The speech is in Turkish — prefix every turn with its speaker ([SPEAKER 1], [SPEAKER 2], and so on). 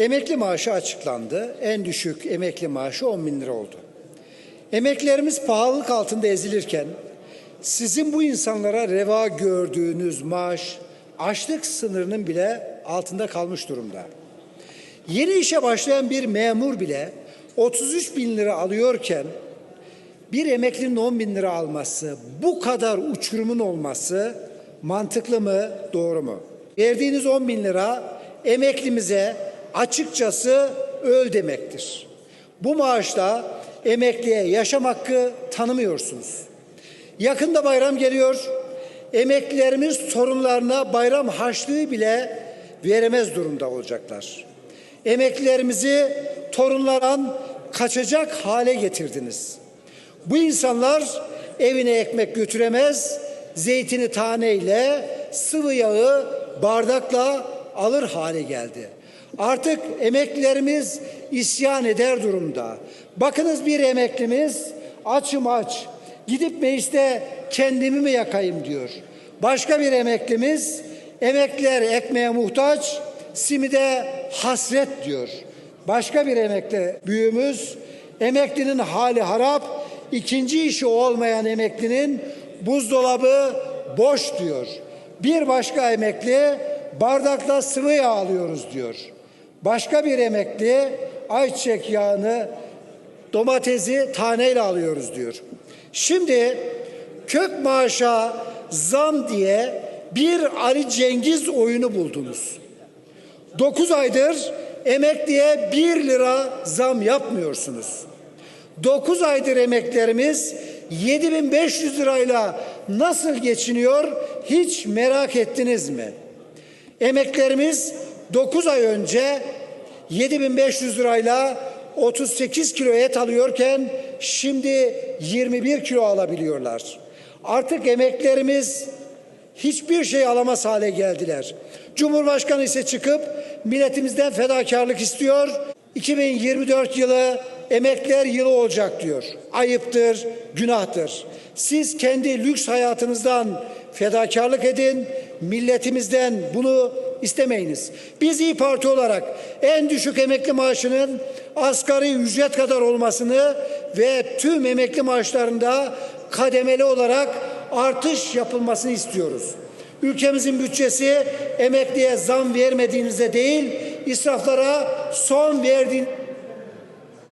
[SPEAKER 1] Emekli maaşı açıklandı. En düşük emekli maaşı 10 bin lira oldu. Emeklerimiz pahalılık altında ezilirken sizin bu insanlara reva gördüğünüz maaş açlık sınırının bile altında kalmış durumda. Yeni işe başlayan bir memur bile 33 bin lira alıyorken bir emeklinin 10 bin lira alması, bu kadar uçurumun olması mantıklı mı, doğru mu? Verdiğiniz 10 bin lira emeklimize açıkçası öl demektir. Bu maaşla emekliye yaşam hakkı tanımıyorsunuz. Yakında bayram geliyor. Emeklilerimiz sorunlarına bayram harçlığı bile veremez durumda olacaklar. Emeklilerimizi torunlardan kaçacak hale getirdiniz. Bu insanlar evine ekmek götüremez, zeytini taneyle, sıvı yağı bardakla alır hale geldi. Artık emeklilerimiz isyan eder durumda. Bakınız bir emeklimiz açım aç, gidip mecliste kendimi mi yakayım diyor. Başka bir emeklimiz emekliler ekmeğe muhtaç, simide hasret diyor. Başka bir emekli büyüğümüz emeklinin hali harap, ikinci işi olmayan emeklinin buzdolabı boş diyor. Bir başka emekli bardakla sıvı yağ alıyoruz diyor. Başka bir emekli ayçiçek yağını domatesi taneyle alıyoruz diyor. Şimdi kök maaşa zam diye bir Ali Cengiz oyunu buldunuz. 9 aydır emekliye 1 lira zam yapmıyorsunuz. 9 aydır emeklerimiz 7500 lirayla nasıl geçiniyor hiç merak ettiniz mi? Emeklerimiz 9 ay önce 7500 lirayla 38 kilo et alıyorken şimdi 21 kilo alabiliyorlar. Artık emeklerimiz hiçbir şey alamaz hale geldiler. Cumhurbaşkanı ise çıkıp milletimizden fedakarlık istiyor. 2024 yılı emekler yılı olacak diyor. Ayıptır, günahtır. Siz kendi lüks hayatınızdan fedakarlık edin, milletimizden bunu istemeyiniz. Biz İyi Parti olarak en düşük emekli maaşının asgari ücret kadar olmasını ve tüm emekli maaşlarında kademeli olarak artış yapılmasını istiyoruz. Ülkemizin bütçesi emekliye zam vermediğinizde değil, israflara son verdiğin